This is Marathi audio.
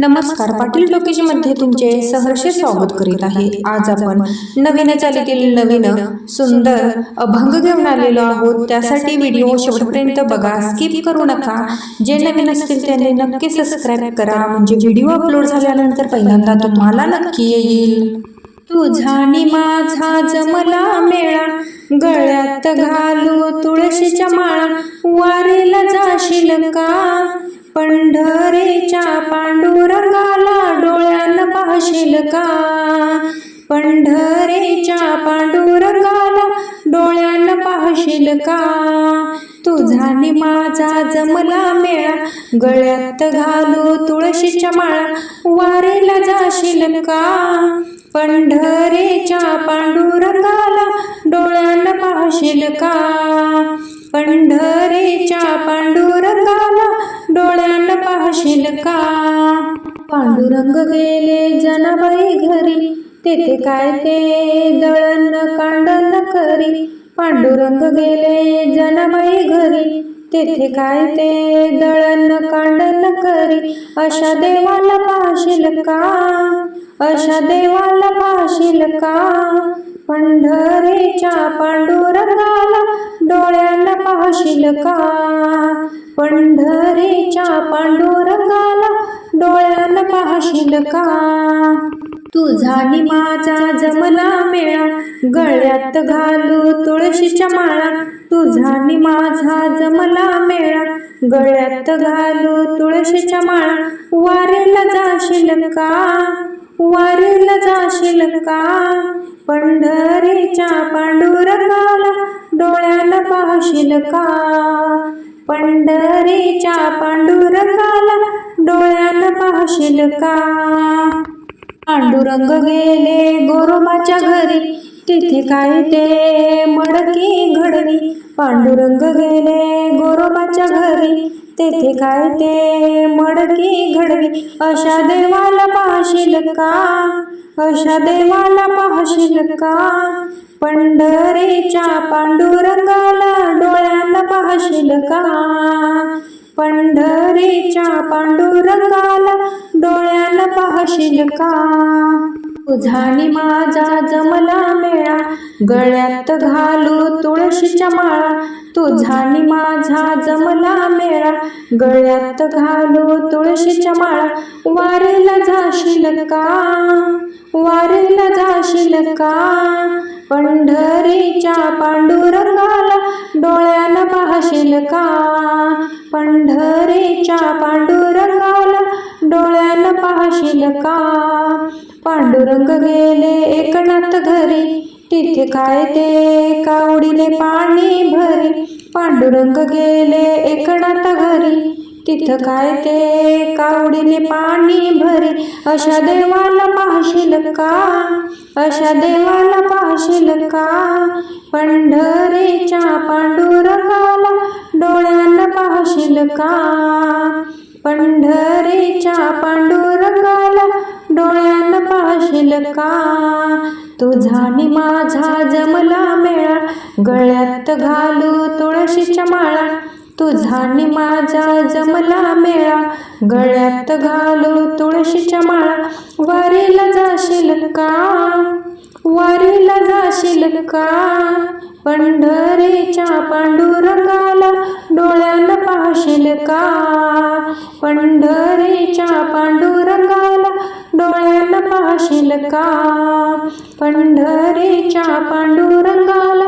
नमस्कार पाटील टोकेजमध्ये तुमचे सहर्ष स्वागत करीत आहे. आज आपण नवीन चालीतील नवीन सुंदर अभंग घेऊन आलेलो आहोत. त्यासाठी व्हिडिओ शेवटपर्यंत बघा स्किप करू नका. जे नवीन असतील त्यांनी नक्की सबस्क्राईब करा. म्हणजे व्हिडिओ अपलोड झाल्यानंतर पहिल्यांदा तुम्हाला नक्की येईल. तुझा माझा जमला मेळा गळ्यात घालू तुळशीच्या माळा वारेला जाशील का? पंढ का पंढरेच्या पांडुरंगाला डोळ्यांना पाहशील का? तुझा माझा जमला मेळा गळ्यात घालू तुळशीच्या माळा वारेला जाशील का? पंढरेच्या पांडुरंगाला डोळ्यांना पाहशील का? पंढरेच्या पांडुरंगाला डोळ्यांना पाहशील का? पांडुरंग गेले जनाबाई घरी. तेथे काय ते दळण कांडण करी. पांडुरंग गेले जनाबाई घरी. तेथे काय ते दळण कांडण करी. अशा देवाला पाहशील का? अशा देवाला पाहशील का? पंढरीच्या पांडुरंगाला डोळ्यांना पाहशील का? पंढरीच्या पांडुरंगाला डोळ्या पाहशील का? तुझा आणि माझा जमला मेळा. गळ्यात घालू तुळशीच्या माळा. तुझा आणि माझा जमला मेळा. गळ्यात घालू तुळशीच्या माळा. वारेला जाशील का? वारेला जाशील का? पंढरीच्या पांडुरंगाला डोळ्याला पाहशील का? पंढरीच्या पांडुरंगाला डोळ्यानं पाहशील का? पांडुरंग गेले गोरोबाच्या घरी. तिथे काय ते मडकी घडली. पांडुरंग गेले गोरोबाच्या घरी. तेथे काय ते मडकी घडली. अशा देवाला पाहशील का? अशा देवाला पाहशील का? पंढरीच्या पांडुरंगाला डोळ्याला पाहशील का? पंढरीच्या पांडुरंगाला डोळ्याला पाहशील का? तुझा माझा जमला मेळा गळ्यात घालू तुळशीच्या माळा. तुझानी माझा जमला मेळा गळ्यात घालू तुळशीच्या माळा. वारेला जाशील का? वारेला जाशील का? पंढरीच्या पांडुरंगाला डोळ्यानं पाहशील का? पंढरीच्या पांडुरंगाला डोळ्यानं पाहशील का? पांडुरंग गेले एकनाथ घरी तिथे काय ते कावडीने पाणी भरी. पांडुरंग गेले एकनाथ घरी तिथं काय ते कावडीने पाणी भरी अशा देवाला पाहशील का? अशा देवाला पाहशील का? पंढरीच्या पांडुरंगाला डोळ्यानं पाहशील का? पंढरीच्या पांडुरंगाला डोळ्यानं पाहशील का? तुझा आणि माझा जमला मेळा गळ्यात घालू तुळशीच्या माळा तुझा माझा जमला मेळा गळ्यात घालू तुळशीच्या माळा. वारीला जाशील का? वारीला जाशील का? पंढरीच्या पांडुरंगाला डोळ्यानं पाहशील का? पंढरीच्या पांडुरंगाला डोळ्यानं पाहशील का? पंढरीच्या पांडुरंगाला